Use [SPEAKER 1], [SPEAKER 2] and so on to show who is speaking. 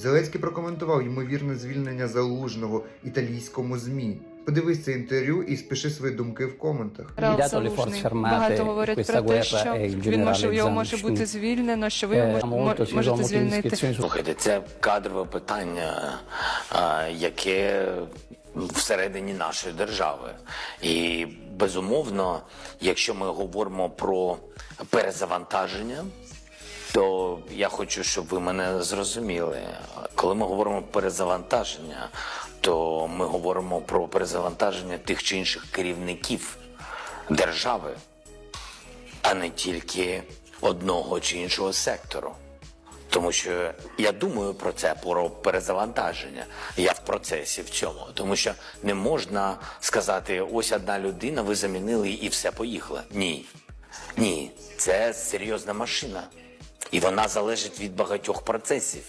[SPEAKER 1] Зеленський прокоментував ймовірне звільнення залужного італійському змі. Подивись це інтерв'ю і спиши свої думки в коментах.
[SPEAKER 2] Залужний. Багато говорять про те, що він може його може бути звільнено, що ви його
[SPEAKER 3] ci
[SPEAKER 2] можете звільнити.
[SPEAKER 4] Слухайте, це кадрове питання, яке всередині нашої держави. І безумовно, якщо ми говоримо про перезавантаження, то я хочу, щоб ви мене зрозуміли. Коли ми говоримо перезавантаження, то ми говоримо про перезавантаження тих чи інших керівників держави, а не тільки одного чи іншого сектору. Тому що я думаю про це про перезавантаження. Я в процесі в цьому. Тому що не можна сказати, ось одна людина, ви замінили і все поїхало. Ні. Ні, це серйозна машина. І вона залежить від багатьох процесів.